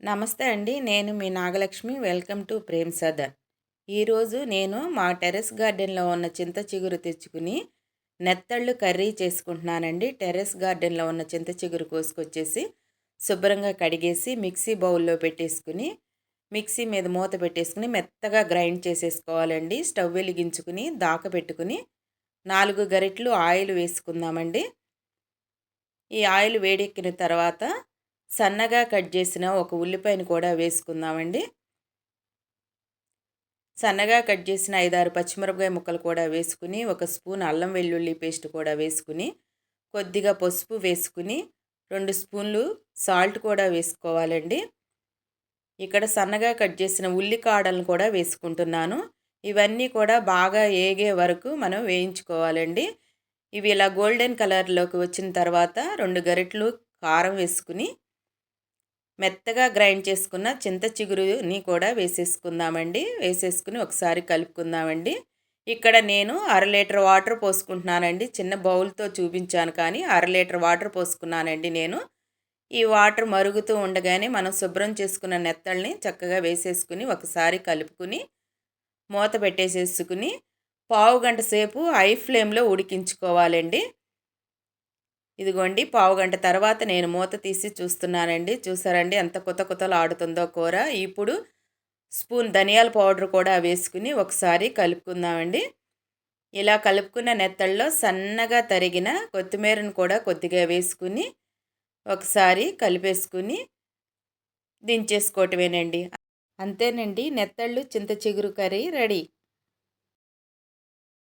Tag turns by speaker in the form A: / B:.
A: నమస్తే అండి. నేను మీ Nagalakshmi. Welcome to Prem Sadar. ఈరోజు నేను మా టెర్రస్ గార్డెన్లో ఉన్న చింత చిగురు తెచ్చుకుని నెత్తళ్ళు కర్రీ చేసుకుంటున్నానండి. టెర్రస్ గార్డెన్లో ఉన్న చింత చిగురు కోసుకొచ్చేసి శుభ్రంగా కడిగేసి మిక్సీ బౌల్లో పెట్టేసుకుని మిక్సీ మీద మూత పెట్టేసుకుని మెత్తగా గ్రైండ్ చేసేసుకోవాలండి. స్టవ్ వెలిగించుకుని దాక పెట్టుకుని నాలుగు గరిటలు ఆయిల్ వేసుకుందామండి. ఈ ఆయిల్ వేడెక్కిన తర్వాత సన్నగా కట్ చేసిన ఒక ఉల్లిపాయను కూడా వేసుకుందామండి. సన్నగా కట్ చేసిన ఐదారు పచ్చిమిరపకాయ ముక్కలు కూడా వేసుకుని ఒక స్పూన్ అల్లం వెల్లుల్లి పేస్ట్ కూడా వేసుకుని కొద్దిగా పసుపు వేసుకుని రెండు స్పూన్లు సాల్ట్ కూడా వేసుకోవాలండి. ఇక్కడ సన్నగా కట్ చేసిన ఉల్లి కాడలను కూడా వేసుకుంటున్నాను. ఇవన్నీ కూడా బాగా ఏగే వరకు మనం వేయించుకోవాలండి. ఇవి ఇలా గోల్డెన్ కలర్లోకి వచ్చిన తర్వాత రెండు గరిటలు కారం వేసుకుని మెత్తగా గ్రైండ్ చేసుకున్న చింత చిగురుని కూడా వేసేసుకుందామండి. వేసేసుకుని ఒకసారి కలుపుకుందామండి. ఇక్కడ నేను అర లీటర్ వాటర్ పోసుకుంటున్నానండి. చిన్న బౌల్తో చూపించాను కానీ అర లీటర్ వాటర్ పోసుకున్నానండి నేను. ఈ వాటర్ మరుగుతూ ఉండగానే మనం శుభ్రం చేసుకున్న నెత్తల్ని చక్కగా వేసేసుకుని ఒకసారి కలుపుకుని మూత పెట్టేసేసుకుని పావు గంట సేపు హై ఫ్లేమ్లో ఉడికించుకోవాలండి. ఇదిగోండి పావు గంట తర్వాత నేను మూత తీసి చూస్తున్నానండి. చూసారండి ఎంత కొత్త కొత్తలు ఆడుతుందో కూర. ఇప్పుడు స్పూన్ ధనియాల పౌడర్ కూడా వేసుకుని ఒకసారి కలుపుకుందామండి. ఇలా కలుపుకున్న నెత్తల్లో సన్నగా తరిగిన కొత్తిమీరను కూడా కొద్దిగా వేసుకుని ఒకసారి కలిపేసుకుని దించేసుకోవటమేనండి. అంతేనండి నెత్తళ్ళు చింత చిగురు కర్రీ రెడీ.